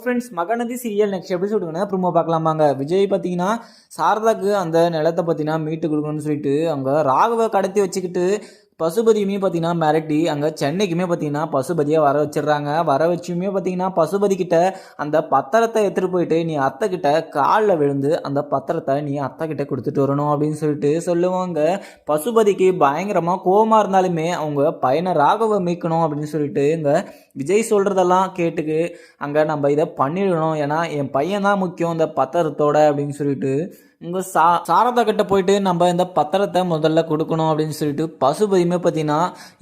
Friends Mahanadhi serial next எபிசோடுங்க promo பார்க்கலாமாங்க. விஜய் பார்த்தீங்கன்னா சாரதாக்கு அந்த நிலத்தை பார்த்தீங்கன்னா மீட்டு கொடுக்கணும்னு சொல்லிட்டு அங்கே ராகவை கடத்தி வச்சுக்கிட்டு பசுபதியுமே பார்த்தீங்கன்னா மிரட்டி அங்கே சென்னைக்குமே பார்த்தீங்கன்னா பசுபதியாக வர வச்சிடுறாங்க. வர வச்சுமே பார்த்தீங்கன்னா பசுபதி கிட்ட அந்த பத்திரத்தை எடுத்துகிட்டு போயிட்டு நீ அத்தை கிட்ட காலில் விழுந்து அந்த பத்திரத்தை நீ அத்தை கிட்ட கொடுத்துட்டு வரணும் அப்படின்னு சொல்லிட்டு சொல்லுவாங்க. பசுபதிக்கு பயங்கரமாக கோவமாக இருந்தாலுமே அவங்க பையனை ராகவை மீட்கணும் அப்படின்னு சொல்லிட்டு இங்கே விஜய் சொல்கிறதெல்லாம் கேட்டுக்கு அங்கே நம்ம இதை பண்ணிடணும். ஏன்னா என் பையன் தான் முக்கியம் இந்த பத்திரத்தோட அப்படின்னு சொல்லிட்டு உங்கள் சா சாரதா கிட்ட போயிட்டு நம்ம இந்த பத்திரத்தை முதல்ல கொடுக்கணும் அப்படின்னு சொல்லிட்டு பசுபதியுமே பார்த்தீங்கன்னா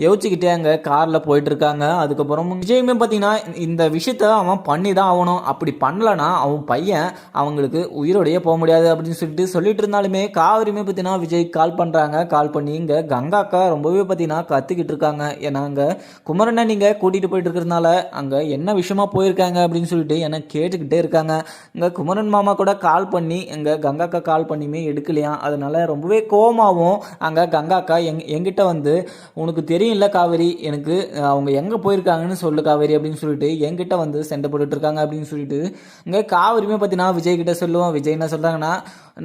யோசிச்சுக்கிட்டே அங்கே காரில் போயிட்டு இருக்காங்க அதுக்கப்புறம் விஜயுமே பார்த்தீங்கன்னா இந்த விஷயத்த அவன் பண்ணி தான் ஆகணும். அப்படி பண்ணலனா அவன் பையன் அவங்களுக்கு உயிரோடையே போக முடியாது அப்படின்னு சொல்லிட்டு சொல்லிட்டு இருந்தாலுமே காவிரியுமே பார்த்தீங்கன்னா விஜய் கால் பண்ணுறாங்க கால் பண்ணி இங்கே கங்காக்கா ரொம்பவே பார்த்தீங்கன்னா கற்றுக்கிட்டு இருக்காங்க. ஏன்னா அங்கே குமரனை நீங்கள் கூட்டிகிட்டு போயிட்டு இருக்கிறதுனால அங்கே என்ன விஷயமா போயிருக்காங்க அப்படின்னு சொல்லிட்டு என்ன கேட்டுக்கிட்டே இருக்காங்க. இங்கே குமரன் மாமா கூட கால் பண்ணி எங்கள் கங்காக்கா கால் பண்ணியுமே எடுக்கலையாம் அதனால் ரொம்பவே கோவமாகவும் அங்கே கங்காக்கா எங் எங்கிட்ட வந்து உனக்கு தெரியும்ல காவேரி எனக்கு அவங்க எங்கே போயிருக்காங்கன்னு சொல்லு காவேரி அப்படின்னு சொல்லிட்டு எங்கிட்ட வந்து சண்டை போட்டுட்டு இருக்காங்க அப்படின்னு சொல்லிட்டு இங்கே காவேரியுமே பார்த்தீங்கன்னா விஜய்கிட்ட சொல்லுவோம் விஜய் என்ன சொல்கிறாங்கன்னா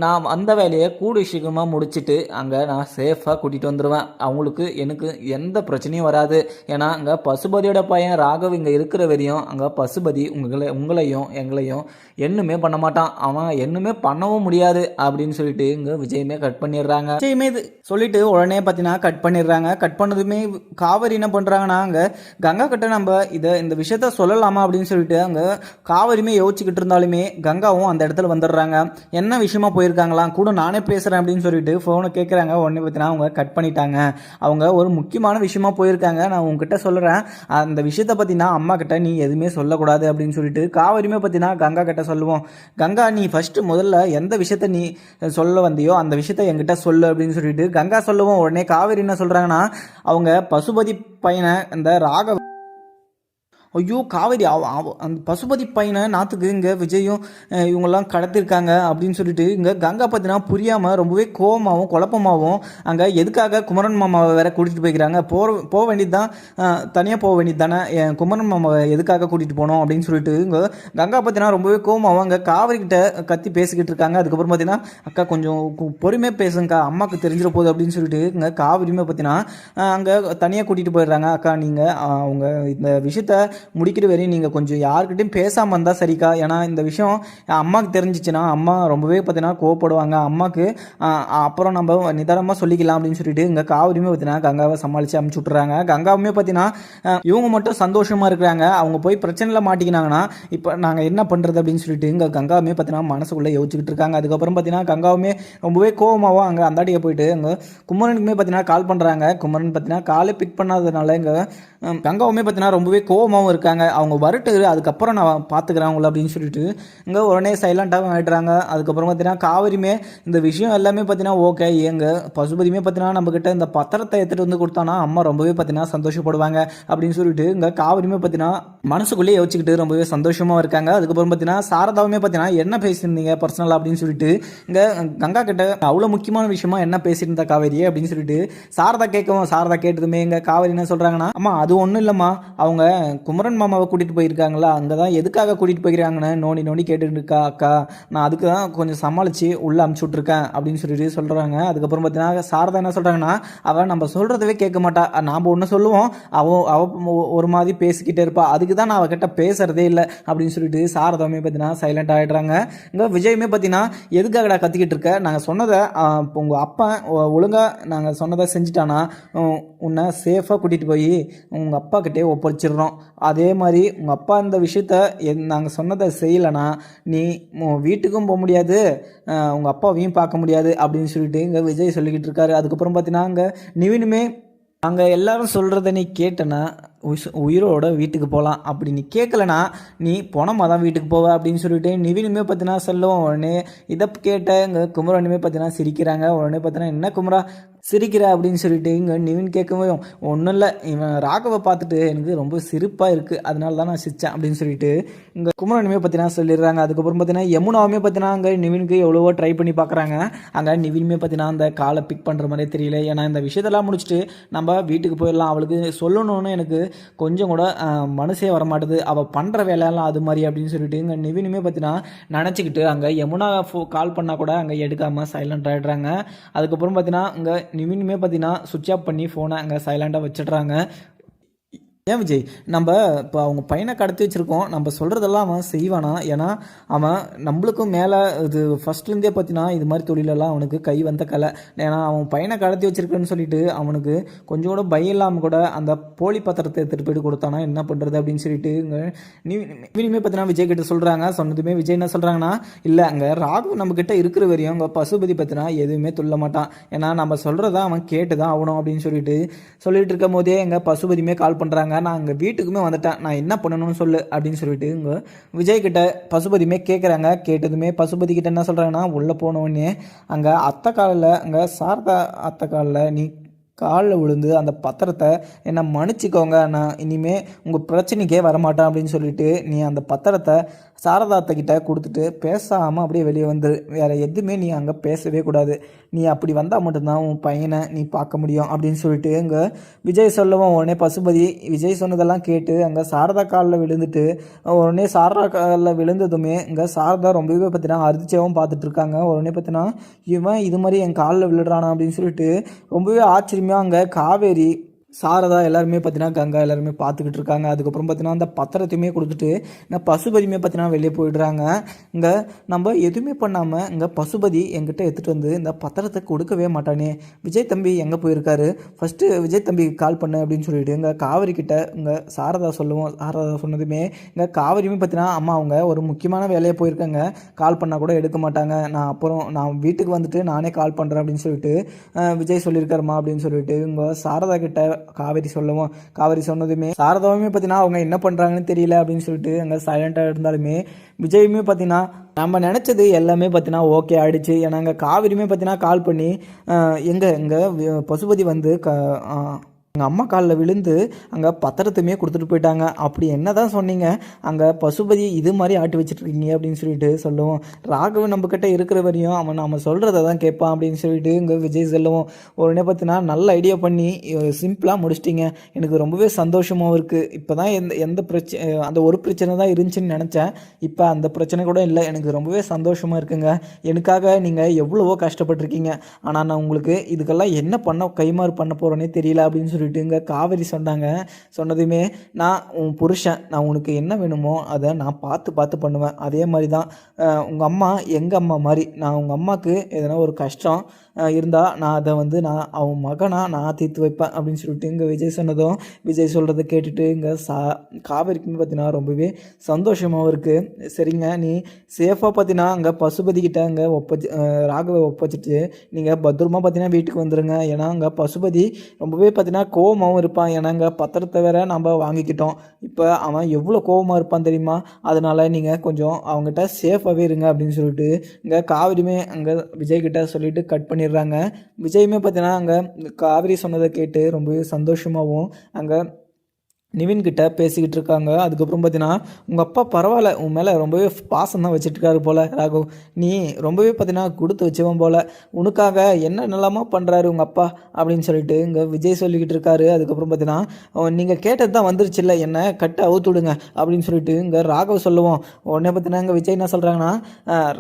நான் அந்த வேலையை கூடி சீக்கிரமாக முடிச்சுட்டு அங்கே நான் சேஃபாக கூட்டிகிட்டு வந்துடுவேன் அவங்களுக்கு எனக்கு எந்த பிரச்சனையும் வராது. ஏன்னா அங்கே பசுபதியோட பையன் ராகவ் இங்கே இருக்கிற வரையும் அங்கே பசுபதி உங்களை உங்களையும் எங்களையும் என்னுமே பண்ண மாட்டான். அவன் என்னுமே பண்ணவும் முடியாது. அப்படின்னு சொல்லிட்டு இங்கே விஜயமே கட் பண்ணிடுறாங்க. விஜயமே இது சொல்லிட்டு உடனே பார்த்தீங்கன்னா கட் பண்ணிடுறாங்க. கட் பண்ணதுமே காவேரி என்ன பண்ணுறாங்கன்னா அங்கே கங்கா கிட்ட நம்ம இதை இந்த விஷயத்த சொல்லலாமா அப்படின்னு சொல்லிட்டு அங்கே காவேரியுமே யோசிச்சுக்கிட்டு இருந்தாலுமே கங்காவும் அந்த இடத்துல வந்துடுறாங்க. என்ன விஷயமா போயிருக்காங்களாம் கூட நானே பேசுகிறேன் அப்படின்னு சொல்லிட்டு ஃபோனை கேட்குறாங்க உடனே பார்த்தீங்கன்னா அவங்க கட் பண்ணிட்டாங்க. அவங்க ஒரு முக்கியமான விஷயமா போயிருக்காங்க. நான் உங்ககிட்ட சொல்கிறேன் அந்த விஷயத்தை பற்றினா அம்மா கிட்ட நீ எதுவுமே சொல்லக்கூடாது அப்படின்னு சொல்லிட்டு காவேரியுமே பார்த்தீங்கன்னா கங்கா கிட்ட சொல்லுவோம். கங்கா நீ ஃபஸ்ட்டு முதல்ல எந்த விஷயத்த நீ சொல்ல வந்தியோ அந்த விஷயத்த என்கிட்ட சொல்லு அப்படின்னு சொல்லிட்டு கங்கா சொல்லுவோம். உடனே காவேரி என்ன சொல்கிறாங்கன்னா அவங்க பசுபதி பையனை இந்த ராக ஐயோ காவேரி அந்த பசுபதி பையனை நாத்துக்கு இங்கே விஜயும் இவங்கெல்லாம் கடத்திருக்காங்க அப்படின்னு சொல்லிட்டு இங்கே கங்கா பற்றினா புரியாமல் ரொம்பவே கோவமாகவும் குழப்பமாகவும் அங்கே எதுக்காக குமரன் மாமாவை வேற கூட்டிகிட்டு போய்க்கிறாங்க? போக போக வேண்டியது தான் தனியாக போக வேண்டியது தானே என் குமரன் மாமாவை எதுக்காக கூட்டிகிட்டு போனோம் அப்படின்னு சொல்லிட்டு இங்கே கங்கா பத்தினா ரொம்பவே கோவமாகவும் அங்கே காவேரி கத்தி பேசிக்கிட்டு இருக்காங்க. அதுக்கப்புறம் பார்த்தீங்கன்னா அக்கா கொஞ்சம் பொறுமையாக பேசுங்கக்கா அம்மாவுக்கு தெரிஞ்சிட போகுது அப்படின்னு சொல்லிட்டு இங்கே காவிரியுமே பார்த்தீங்கன்னா அங்கே தனியாக கூட்டிகிட்டு போயிடுறாங்க. அக்கா நீங்கள் அவங்க இந்த விஷயத்த முடிக்கிற வரையும் நீங்கள் கொஞ்சம் யார்கிட்டையும் பேசாமல் இருந்தால் சரிக்கா. ஏன்னா இந்த விஷயம் அம்மாவுக்கு தெரிஞ்சிச்சுன்னா அம்மா ரொம்பவே பார்த்தீங்கன்னா கோவப்படுவாங்க. அம்மாவுக்கு அப்புறம் நம்ம நிதானமாக சொல்லிக்கலாம் அப்படின்னு சொல்லிட்டு இங்கே காவிரியுமே பார்த்தீங்கன்னா கங்காவை சமாளித்து அமுச்சு விட்றாங்க கங்காவுமே பார்த்தீங்கன்னா இவங்க மட்டும் சந்தோஷமாக இருக்கிறாங்க. அவங்க போய் பிரச்சனையில் மாட்டிக்கினாங்கன்னா இப்போ நாங்கள் என்ன பண்ணுறது அப்படின்னு சொல்லிட்டு இங்கே கங்காவுமே பார்த்தீங்கன்னா மனசுக்குள்ளே யோசிச்சுக்கிட்டு இருக்காங்க. அதுக்கப்புறம் பார்த்தீங்கன்னா கங்காவுமே ரொம்பவே கோவமாகவும் அங்கே அந்தாட்டியை போயிட்டு அங்கே குமரனுக்குமே பார்த்தீங்கன்னா கால் பண்ணுறாங்க குமரன் பார்த்தீங்கன்னா காலை பிக் பண்ணாததுனால இங்கே கங்காவுமே பார்த்தீங்கன்னா ரொம்பவே கோவமாகவும் இருக்காங்க. அவங்க வரட்டு அதுக்கப்புறம் நான் பார்த்துக்கிறேன் அவங்கள அப்படின்னு சொல்லிட்டு இங்கே உடனே சைலண்ட்டாகவும் ஆகிடுறாங்க அதுக்கப்புறம் பார்த்தீங்கன்னா காவிரிமே இந்த விஷயம் எல்லாமே பார்த்தீங்கன்னா ஓகே ஏங்க பசுபதியுமே பார்த்தீங்கன்னா நம்மக்கிட்ட இந்த பத்திரத்தை எடுத்துகிட்டு வந்து கொடுத்தானா அம்மா ரொம்பவே பார்த்தீங்கன்னா சந்தோஷப்படுவாங்க அப்படின்னு சொல்லிட்டு இங்கே காவிரியுமே பார்த்தீங்கன்னா மனசுக்குள்ளேயே யோசிச்சுக்கிட்டு ரொம்பவே சந்தோஷமாக இருக்காங்க. அதுக்கப்புறம் பார்த்தீங்கன்னா சாரதாவுமே பார்த்தீங்கன்னா என்ன பேசியிருந்தீங்க பர்சனலாக அப்படின்னு சொல்லிட்டு இங்கே கங்கா கிட்ட அவ்வளோ முக்கியமான விஷயமா என்ன பேசியிருந்தா காவேரி அப்படின்னு சொல்லிட்டு சாரதா கேட்கவும் சாரதா கேட்டதுமே இங்கே காவேரி என்ன சொல்கிறாங்கன்னா அம்மா அது ஒன்றும் இல்லைம்மா. அவங்க குமரன் மாமாவை கூட்டிகிட்டு போயிருக்காங்களா? அங்கே தான் எதுக்காக கூட்டிகிட்டு போயிருக்காங்கன்னு நோண்டி நோண்டி கேட்டுட்டு இருக்கா அக்கா. நான் அதுக்கு தான் கொஞ்சம் சமாளித்து உள்ளே அமுச்சு விட்ருக்கேன் அப்படின்னு சொல்லிட்டு சொல்கிறாங்க அதுக்கப்புறம் பார்த்தீங்கன்னா சாரதா என்ன சொல்கிறாங்கன்னா அவள் நம்ம சொல்கிறதவே கேட்க மாட்டா. நாம் ஒன்று சொல்லுவோம் அவ அவ ஒரு மாதிரி பேசிக்கிட்டே இருப்பா. அதுக்கு தான் நான் அவகிட்ட பேசுறதே இல்லை அப்படின்னு சொல்லிட்டு சாரதாவுமே பார்த்தீங்கன்னா சைலண்ட் ஆகிடுறாங்க இங்கே விஜயுமே பார்த்தீங்கன்னா எதுக்காகடா கத்திக்கிட்டு இருக்க? நாங்கள் சொன்னதை உங்கள் அப்பா ஒழுங்காக நாங்கள் சொன்னதை செஞ்சுட்டானா? உன்னை சேஃபாக கூட்டிகிட்டு போய் உங்கள் அப்பா கிட்டே ஒப்படைச்சிடுறோம். அதே மாதிரி உங்கள் அப்பா இந்த விஷயத்த நாங்கள் சொன்னதை செய்யலைன்னா நீ வீட்டுக்கும் போக முடியாது உங்கள் அப்பாவையும் பார்க்க முடியாது அப்படின்னு சொல்லிட்டு இங்கே விஜய் சொல்லிக்கிட்டு இருக்காரு. அதுக்கப்புறம் பார்த்தீங்கன்னா அங்கே நிவினுமே அங்கே எல்லாரும் சொல்கிறத நீ கேட்டனா உஸ்- உயிரோட வீட்டுக்கு போகலாம் அப்படி நீ கேட்கலனா நீ பணமாக தான் வீட்டுக்கு போவ அப்படின்னு சொல்லிட்டு நிவினுமே பார்த்தினா சொல்லுவோம் உடனே இதை கேட்ட இங்கே குமரனுமே பார்த்தீங்கன்னா சிரிக்கிறாங்க. உடனே பார்த்தினா என்ன குமரா சிரிக்கிற அப்படின்னு சொல்லிட்டு இங்கே நிவின் கேட்கவே ஒன்றும் இல்லை இவன் ராகவை பார்த்துட்டு எனக்கு ரொம்ப சிரிப்பாக இருக்குது அதனால தான் நான் சிரிச்சேன் அப்படின்னு சொல்லிட்டு இங்கே குமரனுமே பார்த்தீங்கன்னா சொல்லிடுறாங்க. அதுக்கப்புறம் பார்த்தீங்கன்னா யமுனாவுமே பார்த்தீங்கன்னா அங்கே நிவினுக்கு எவ்வளவோ ட்ரை பண்ணி பார்க்குறாங்க அங்கே நிவினுமே பார்த்தீங்கன்னா அந்த காலை பிக் பண்ணுற மாதிரியே தெரியல. ஏன்னா இந்த விஷயத்தெல்லாம் முடிச்சுட்டு நம்ம வீட்டுக்கு போயிடலாம். அவளுக்கு சொல்லணும்னு எனக்கு கொஞ்சம் கூட மனசே வரமாட்டுது. அவள் பண்ணுற வேலையெல்லாம் அது மாதிரி அப்படின்னு சொல்லிட்டு இங்கே நிவினுமே பார்த்தீங்கன்னா நினச்சிக்கிட்டு அங்கே யமுனா ஃபோ கால் பண்ணால் கூட அங்கே எடுக்காமல் சைலண்ட் ஆகிடுறாங்க அதுக்கப்புறம் பார்த்தீங்கன்னா இங்கே நிவினுமே பார்த்தீங்கன்னா சுவிட்ச் ஆஃப் பண்ணி ஃபோனை அங்கே சைலண்டாக வச்சிடுறாங்க. ஏன் விஜய்? நம்ம இப்போ அவங்க பையனை கடத்தி வச்சுருக்கோம். நம்ம சொல்கிறதெல்லாம் அவன் செய்வானா? ஏன்னா அவன் நம்மளுக்கும் மேலே இது ஃபஸ்ட்லேருந்தே பார்த்தினா இது மாதிரி தொழிலெல்லாம் அவனுக்கு கை வந்த கலை. ஏன்னா அவன் பையனை கடத்தி வச்சிருக்கேன்னு சொல்லிட்டு அவனுக்கு கொஞ்சம் கூட பயம் இல்லாமல் கூட அந்த போலி பத்திரத்தை எடுத்துகிட்டு போயிட்டு கொடுத்தானா என்ன பண்ணுறது அப்படின்னு சொல்லிட்டு இங்கே நீ இனிமே பார்த்தீங்கன்னா விஜய் கிட்ட சொல்கிறாங்க சொன்னதுமே விஜய் என்ன சொல்கிறாங்கன்னா இல்லை அங்கே ராகு நம்மக்கிட்ட இருக்கிற வரையும் அங்கே பசுபதி பற்றினா எதுவுமே துள்ள மாட்டான். ஏன்னா நம்ம சொல்கிறத அவன் கேட்டு தான் ஆகணும் அப்படின்னு சொல்லிட்டு சொல்லிட்டு இருக்கும் போதே எங்கள் பசுபதியுமே கால் பண்ணுறாங்க நான் அங்கே வீட்டுக்குமே வந்துட்டேன். நான் என்ன பண்ணணும்னு சொல்லு அப்படின்னு சொல்லிட்டு இங்கே விஜய்கிட்ட பசுபதியுமே கேட்குறாங்க கேட்டதுமே பசுபதி கிட்ட என்ன சொல்கிறாங்கன்னா உள்ளே போனவொடனே அங்கே அத்தை காலில் அங்கே சாரதா அத்தை காலில் நீ காலில் விழுந்து அந்த பத்திரத்தை என்னை மன்னிச்சிக்கோங்க. நான் இனிமேல் உங்கள் பிரச்சனைக்கே வரமாட்டேன் அப்படின்னு சொல்லிட்டு நீ அந்த பத்திரத்தை சாரதாத்த கிட்ட கொடுத்துட்டு பேசாமல் அப்படியே வெளியே வந்துரு வேறு எதுவுமே நீ அங்கே பேசவே கூடாது. நீ அப்படி வந்தால் மட்டும்தான் உன் பையனை நீ பார்க்க முடியும் அப்படின்னு சொல்லிட்டு அங்கே விஜய் சொல்லவும் உடனே பசுபதி விஜய் சொன்னதெல்லாம் கேட்டு அங்கே சாரதா காலில் விழுந்துட்டு உடனே சாரதா காலில் விழுந்ததுமே இங்கே சாரதா ரொம்பவே பார்த்தீங்கன்னா அரிச்சியாவும் பார்த்துட்ருக்காங்க உடனே பார்த்தீங்கன்னா இவன் இது மாதிரி என் காலில் விழுறானா அப்படின்னு சொல்லிட்டு ரொம்பவே ஆச்சரியமாக அங்கே காவேரி சாரதா எல்லாருமே பார்த்தீங்கன்னா கங்கா எல்லாருமே பார்த்துக்கிட்டு இருக்காங்க. அதுக்கப்புறம் பார்த்தீங்கன்னா அந்த பத்திரத்தையுமே கொடுத்துட்டு இங்கே பசுபதியுமே பார்த்தீங்கன்னா வெளியே போயிடுறாங்க. இங்கே நம்ம எதுவுமே பண்ணாமல் இங்கே பசுபதி எங்கிட்ட எடுத்துகிட்டு வந்து இந்த பத்திரத்தை கொடுக்கவே மாட்டானே. விஜய் தம்பி எங்கே போயிருக்காரு? ஃபஸ்ட்டு விஜய் தம்பிக்கு கால் பண்ணு அப்படின்னு சொல்லிட்டு இங்கே காவேரி கிட்ட இங்கே சாரதா சொல்லுவோம். சாரதா சொன்னதுமே இங்கே காவேரியுமே பார்த்தீங்கன்னா அம்மா அவங்க ஒரு முக்கியமான வேலையை போயிருக்காங்க. கால் பண்ணால் கூட எடுக்க மாட்டாங்க. நான் அப்புறம் நான் வீட்டுக்கு வந்துட்டு நானே கால் பண்ணுறேன் அப்படின்னு சொல்லிட்டு விஜய் சொல்லியிருக்காருமா அப்படின்னு சொல்லிட்டு இங்கே சாரதா கிட்ட காவேரி சொல்லவும் காவேரி சொன்னதுமே சாரதாவுமே பார்த்தீங்கன்னா அவங்க என்ன பண்ணுறாங்கன்னு தெரியல அப்படின்னு சொல்லிட்டு அங்கே சைலண்ட்டாக இருந்தாலுமே விஜயுமே பார்த்தீங்கன்னா நம்ம நினச்சது எல்லாமே பார்த்தீங்கன்னா ஓகே ஆகிடுச்சு ஏன்னா அங்கே காவேரியுமே பார்த்தீங்கன்னா கால் பண்ணி எங்கே எங்கே பசுபதி வந்து க எங்கள் அம்மா காலில் விழுந்து அங்கே பத்திரத்தையுமே கொடுத்துட்டு போயிட்டாங்க. அப்படி என்ன தான் சொன்னீங்க? அங்கே பசுபதி இது மாதிரி ஆட்டி வச்சுட்ருக்கீங்க அப்படின்னு சொல்லிட்டு சொல்லுவோம். ராகவன் நம்மக்கிட்ட இருக்கிற வரையும் அவன் நம்ம சொல்கிறத தான் கேட்பான் அப்படின்னு சொல்லிட்டு இங்கே விஜய் சொல்லுவோம். உடனே பார்த்தீங்கன்னா நல்ல ஐடியா பண்ணி சிம்பிளாக முடிச்சிட்டிங்க. எனக்கு ரொம்பவே சந்தோஷமாகவும் இருக்குது இப்போ தான் எந்த எந்த பிரச்சனை அந்த ஒரு பிரச்சனை தான் இருந்துச்சுன்னு நினச்சேன். இப்போ அந்த பிரச்சனை கூட இல்லை. எனக்கு ரொம்பவே சந்தோஷமாக இருக்குங்க. எனக்காக நீங்கள் எவ்வளவோ கஷ்டப்பட்டிருக்கீங்க. ஆனால் நான் உங்களுக்கு இதுக்கெல்லாம் என்ன பண்ண கைமாறு பண்ண போகிறேனே தெரியல அப்படின்னு சொல்லி சொல்லிட்டு இங்கே காவேரி சொன்னாங்க. சொன்னதுமே நான் உன் புருஷன் நான் உனக்கு என்ன வேணுமோ அதை நான் பார்த்து பார்த்து பண்ணுவேன். அதே மாதிரி தான் உங்கள் அம்மா எங்கள் அம்மா மாதிரி நான் உங்கள் அம்மாவுக்கு எதனா ஒரு கஷ்டம் இருந்தால் நான் அதை வந்து நான் அவன் மகனாக நான் தீர்த்து வைப்பேன் அப்படின்னு சொல்லிட்டு இங்கே விஜய் சொன்னதும் விஜய் சொல்கிறத கேட்டுட்டு இங்கே சா காவேரிக்குமே பார்த்தீங்கன்னா ரொம்பவே சந்தோஷமாகவும் இருக்குது சரிங்க நீ சேஃபாக பார்த்தீங்கன்னா அங்கே பசுபதிக்கிட்ட அங்கே ஒப்பச்சு ராகவை ஒப்பச்சிட்டு நீங்கள் பத்திரமா பார்த்தீங்கன்னா வீட்டுக்கு வந்துடுங்க ஏன்னா அங்கே பசுபதி ரொம்பவே பார்த்தீங்கன்னா கோவமாகவும் இருப்பான். ஏன்னா அங்கே பத்திரத்தை வேற நம்ம வாங்கிக்கிட்டோம். இப்போ அவன் எவ்வளோ கோவமாக இருப்பான் தெரியுமா? அதனால் நீங்கள் கொஞ்சம் அவங்ககிட்ட சேஃபாகவே இருங்க அப்படின்னு சொல்லிட்டு இங்கே காவிரியுமே அங்கே விஜய்கிட்ட சொல்லிவிட்டு கட் பண்ணி பண்ணிடுறாங்க. விஜயுமே பார்த்தீங்கன்னா அங்கே காவிரி சொன்னதை கேட்டு ரொம்பவே சந்தோஷமாகவும் அங்கே நிவின்கிட்ட பேசிக்கிட்டு இருக்காங்க. அதுக்கப்புறம் பார்த்தீங்கன்னா உங்கள் அப்பா பரவாயில்ல உன் மேலே ரொம்பவே பாசம் தான் வச்சுட்டுருக்காரு போல ராகவ். நீ ரொம்பவே பார்த்தீங்கன்னா கொடுத்து வச்சவன் போல. உனக்காக என்ன நிலமாக பண்ணுறாரு உங்கள் அப்பா? அப்படின்னு சொல்லிட்டு இங்கே விஜய் சொல்லிக்கிட்டு இருக்காரு. அதுக்கப்புறம் பார்த்தீங்கன்னா நீங்கள் கேட்டது தான் வந்துருச்சுல்ல என்ன கட்டு அவுத்து விடுங்க அப்படின்னு சொல்லிட்டு இங்கே ராகவ் சொல்லுவோம். உடனே பார்த்தீங்கன்னா இங்கே விஜய் என்ன சொல்கிறாங்கன்னா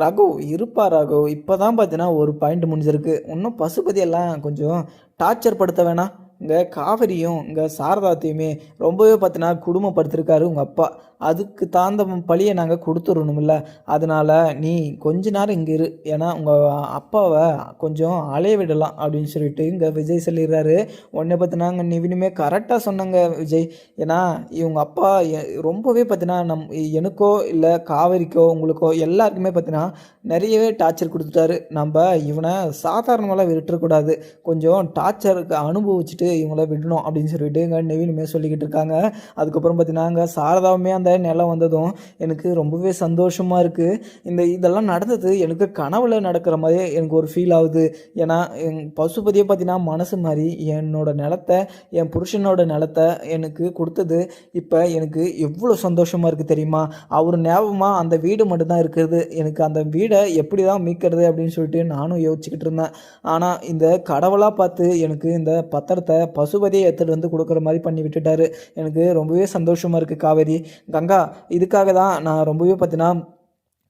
ராகவ் இருப்பா ராகவ். இப்போ தான் பார்த்தீங்கன்னா ஒரு பாயிண்ட் முடிஞ்சிருக்கு. இன்னும் பசுபதி எல்லாம் கொஞ்சம் டார்ச்சர் படுத்த வேணாம். இங்கே காவிரியும் இங்கே சாரதாத்தையுமே ரொம்பவே பார்த்தினா குடும்பப்படுத்திருக்காரு உங்கள் அப்பா. அதுக்கு தாழ்ந்த பழியை நாங்கள் கொடுத்துடணுமில்ல அதனால் நீ கொஞ்ச நேரம் இங்கே இரு. ஏன்னா உங்கள் அப்பாவை கொஞ்சம் அலைய விடலாம் அப்படின்னு சொல்லிட்டு இங்கே விஜய் சொல்லிடுறாரு. உடனே பார்த்தினாங்க நிவினுமே கரெக்டாக சொன்னாங்க விஜய். ஏன்னா இவங்க அப்பா எ- ரொம்பவே பார்த்தீங்கன்னா நம் எனக்கோ இல்லை காவேரிக்கோ உங்களுக்கோ எல்லாருக்குமே பார்த்தினா நிறையவே டார்ச்சர் கொடுத்துட்டாரு. நம்ம இவனை சாதாரணமெல்லாம் விட்டுறக்கூடாது. கொஞ்சம் டார்ச்சருக்கு அனுபவிச்சுட்டு இவங்கள விடணும் அப்படின்னு சொல்லிட்டு இங்கே நெவினுமே சொல்லிக்கிட்டு இருக்காங்க. அதுக்கப்புறம் பார்த்தினாங்க அங்கே சாரதாவுமே அந்த அந்த நிலம் வந்ததும் எனக்கு ரொம்பவே சந்தோஷமாக இருக்குது இந்த இதெல்லாம் நடந்தது எனக்கு கனவில் நடக்கிற மாதிரியே எனக்கு ஒரு ஃபீல் ஆகுது. ஏன்னா என் பசுபதியை பார்த்தீங்கன்னா மனசு மாதிரி என்னோட நிலத்தை என் புருஷனோட நிலத்தை எனக்கு கொடுத்தது. இப்போ எனக்கு எவ்வளோ சந்தோஷமாக இருக்குது தெரியுமா? அவர் ஞாபகமாக அந்த வீடு மட்டும்தான் இருக்குது எனக்கு அந்த வீடை எப்படி தான் மீட்கிறது அப்படின்னு சொல்லிட்டு நானும் யோசிச்சுக்கிட்டு இருந்தேன். ஆனால் இந்த கடவுளாக பார்த்து எனக்கு இந்த பத்திரத்தை பசுபதியை எடுத்துகிட்டு வந்து கொடுக்குற மாதிரி பண்ணி விட்டுட்டாரு. எனக்கு ரொம்பவே சந்தோஷமாக இருக்குது காவேரி. கங்கா இதுக்காக தான் நான் ரொம்பவே பார்த்தீங்கன்னா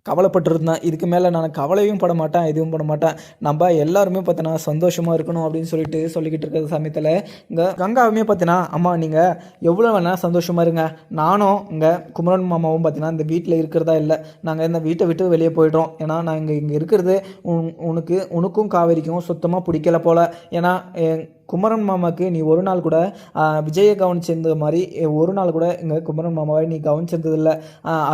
கவலைப்பட்டிருந்தேன். இதுக்கு மேலே நான் கவலையும் பட மாட்டேன் எதுவும் பட மாட்டேன். நம்ம எல்லாருமே பார்த்தீங்கன்னா சந்தோஷமாக இருக்கணும் அப்படின்னு சொல்லிட்டு சொல்லிக்கிட்டு இருக்கிற சமயத்தில் இங்கே கங்காவுமே பார்த்தீங்கன்னா அம்மா நீங்கள் எவ்வளோ வேணால் சந்தோஷமாக இருங்க. நானும் இங்கே குமரன் மாமாவும் பார்த்தீங்கன்னா இந்த வீட்டில் இருக்கிறதா இல்லை. நாங்கள் இந்த வீட்டை விட்டு வெளியே போய்ட்றோம். ஏன்னா நான் இங்கே இங்கே இருக்கிறது உன் உனக்கு உனக்கும் காவேரிக்கும் சுத்தமாக பிடிக்கல போல். ஏன்னா குமரன் மாமாவுக்கு நீ ஒரு நாள் கூட விஜயை கவனிச்சிருந்த மாதிரி ஒரு நாள் கூட இங்கே குமரன் மாமாவை நீ கவனிச்சிருந்ததில்லை.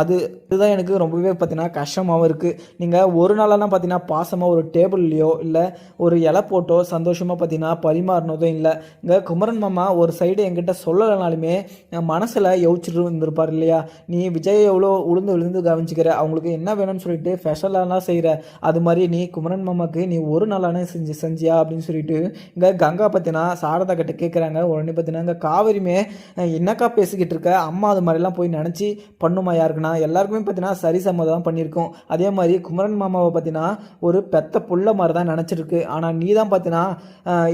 அது இதுதான் எனக்கு ரொம்பவே பார்த்தீங்கன்னா கஷ்டமாகவும் இருக்குது நீங்கள் ஒரு நாளெல்லாம் பார்த்தீங்கன்னா பாசமாக ஒரு டேபிள்லையோ இல்லை ஒரு இலை போட்டோ சந்தோஷமாக பார்த்தீங்கன்னா பரிமாறினதும் இல்லை. இங்கே குமரன் மாமா ஒரு சைடு என்கிட்ட சொல்லலைனாலுமே என் மனசில் யோசிச்சுட்டு இருந்திருப்பார் இல்லையா? நீ விஜய் எவ்வளோ உளுந்து விழுந்து கவனிச்சிக்கிற? அவங்களுக்கு என்ன வேணும்னு சொல்லிட்டு ஸ்பெஷலாலாம் செய்கிற அது மாதிரி நீ குமரன் மாமாவுக்கு நீ ஒரு நாளான செஞ்சு செஞ்சியா அப்படின்னு சொல்லிட்டு இங்கே கங்கா பார்த்தீங்கன்னா சாரதா கிட்ட கேட்குறாங்க உடனே பார்த்தீங்கன்னா இங்கே காவிரிமே என்னக்கா பேசிக்கிட்டு இருக்க? அம்மா அது மாதிரிலாம் போய் நினச்சி பண்ணுமா யாருக்குன்னா? எல்லாருக்குமே பார்த்தீங்கன்னா சரி சம்மதம் தான் பண்ணியிருக்கோம். அதே மாதிரி குமரன் மாமாவை பார்த்தீங்கன்னா ஒரு பெத்த புள்ள மாதிரி தான் நினச்சிருக்கு. ஆனால் நீ தான் பார்த்தீங்கன்னா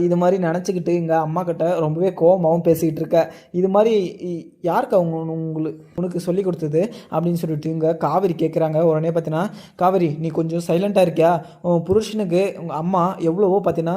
இது மாதிரி நினச்சிக்கிட்டு எங்கள் அம்மா கிட்ட ரொம்பவே கோவமாகவும் பேசிக்கிட்டு இருக்க. இது மாதிரி யாருக்கு அவங்க உங்களுக்கு உனக்கு சொல்லி கொடுத்தது? அப்படின்னு சொல்லிட்டு இங்கே காவேரி கேட்குறாங்க உடனே பார்த்தீங்கன்னா காவேரி நீ கொஞ்சம் சைலண்ட்டாக இருக்கியா? உன் புருஷனுக்கு உங்கள் அம்மா எவ்வளவோ பார்த்தீங்கன்னா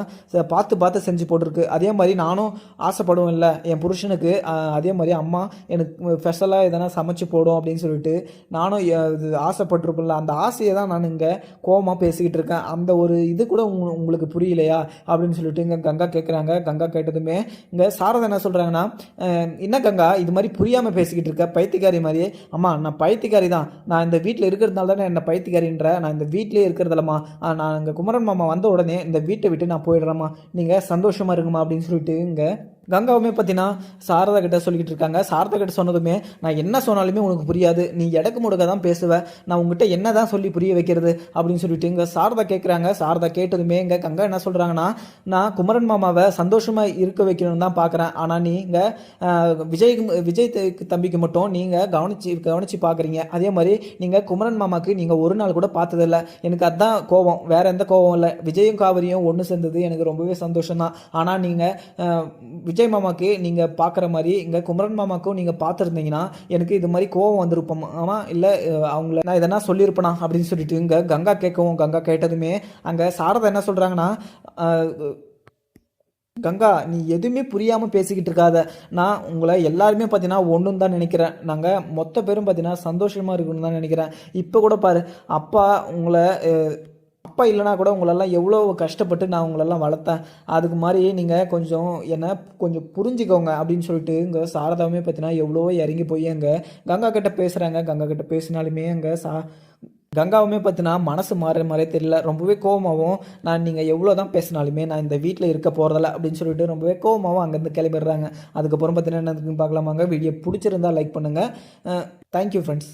பார்த்து பார்த்து செஞ்சு போட்டிருக்கு. அதே மாதிரி நானும் ஆசைப்படுவேன் இல்லை. என் புருஷனுக்கு அதே மாதிரி அம்மா எனக்கு ஸ்பெஷலாக எதனா சமைச்சு போடும் அப்படின்னு சொல்லிட்டு நானும் எ- இது ஆசைப்பட்டிருப்பேன்ல. அந்த ஆசையை தான் நான் இங்கே கோவமாக பேசிக்கிட்டு இருக்கேன். அந்த ஒரு இது கூட உங்க- உங்களுக்கு புரியலையா? அப்படின்னு சொல்லிட்டு இங்கே கங்கா கேட்குறாங்க கங்கா கேட்டதுமே இங்கே சாரதா என்ன சொல்கிறாங்கன்னா என்ன கங்கா இது மாதிரி புரியாமல் பேசிக்கிட்டு இருக்க பைத்தியக்காரி மாதிரியே. அம்மா நான் பைத்தியக்காரி தான். நான் இந்த வீட்டில் இருக்கிறதுனால தானே என்ன பைத்தியக்காரின்ற. நான் இந்த வீட்டிலே இருக்கிறதில்லம்மா. நான் இங்கே குமரன் மாமா வந்த உடனே இந்த வீட்டை விட்டு நான் போயிடுறேம்மா. நீங்கள் சந்தோஷமாக இருங்கம்மா. அப்படின்னு சொல்லிட்டு இங்கே கங்காவுமே பார்த்தீங்கன்னா சாரதா கிட்ட சொல்லிக்கிட்டு இருக்காங்க. சாரதா கிட்ட சொன்னதுமே நான் என்ன சொன்னாலுமே உனக்கு புரியாது. நீ எடக்கு முடக்க தான் பேசுவ. நான் உங்ககிட்ட என்ன தான் சொல்லி புரிய வைக்கிறது அப்படின்னு சொல்லிட்டு இங்கே சாரதா கேட்குறாங்க சாரதா கேட்டதுமே இங்கே கங்கா என்ன சொல்கிறாங்கன்னா நான் குமரன் மாமாவை சந்தோஷமாக இருக்க வைக்கணும்னு தான் பார்க்குறேன் ஆனால் நீங்கள் விஜய் விஜய் தம்பிக்கு மட்டும் நீங்கள் கவனிச்சு கவனிச்சு பார்க்குறீங்க அதே மாதிரி நீங்கள் குமரன் மாமாவுக்கு நீங்கள் ஒரு நாள் கூட பார்த்ததில்ல. எனக்கு அதுதான் கோவம். வேறு எந்த கோபம் இல்லை. விஜயும் காவிரியும் ஒன்று சேர்ந்தது எனக்கு ரொம்பவே சந்தோஷம் தான் ஆனால் நீங்கள் விஜய் மாமாக்கு நீங்கள் பார்க்குற மாதிரி இங்கே குமரன் மாமாக்கும் நீங்கள் பார்த்துருந்தீங்கன்னா எனக்கு இது மாதிரி கோவம் வந்திருப்போம் இல்லை அவங்கள நான் இதெல்லாம் சொல்லியிருப்பேனா அப்படின்னு சொல்லிட்டு இங்கே கங்கா கேட்கவும் கங்கா கேட்டதுமே அங்கே சாரதா என்ன சொல்கிறாங்கன்னா கங்கா நீ எதுவுமே புரியாமல் பேசிக்கிட்டு இருக்காத. நான் உங்களை எல்லாருமே பார்த்தீங்கன்னா ஒன்றுன்னு தான் நினைக்கிறேன். நாங்கள் மொத்த பேரும் பார்த்தீங்கன்னா சந்தோஷமாக இருக்கணும்னு தான் நினைக்கிறேன். இப்போ கூட பாரு அப்பா உங்களை அப்பா இல்லைனா கூட உங்களெல்லாம் எவ்வளோ கஷ்டப்பட்டு நான் உங்களெல்லாம் வளர்த்தேன் அதுக்கு மாதிரி நீங்கள் கொஞ்சம் என்னை கொஞ்சம் புரிஞ்சுக்கோங்க அப்படின்னு சொல்லிட்டு இங்கே சாரதாவுமே பார்த்தீங்கன்னா எவ்வளோ இறங்கி போய் அங்கே கங்கா கிட்ட பேசுகிறாங்க கங்கா கிட்ட பேசினாலுமே அங்கே சா கங்காவுமே பார்த்தினா மனசு மாறுற மாதிரியே தெரியல. ரொம்பவே கோவமாகவும் நான் நீங்கள் எவ்வளோ தான் பேசினாலுமே நான் இந்த வீட்டில் இருக்க போகிறதில்ல அப்படின்னு சொல்லிட்டு ரொம்பவே கோவமாகவும் அங்கேருந்து கிளம்பிடுறாங்க. அதுக்கப்புறம் பார்த்தீங்கன்னா என்ன பார்க்கலாமாங்க. வீடியோ பிடிச்சிருந்தா லைக் பண்ணுங்கள் தேங்க்யூ ஃப்ரெண்ட்ஸ்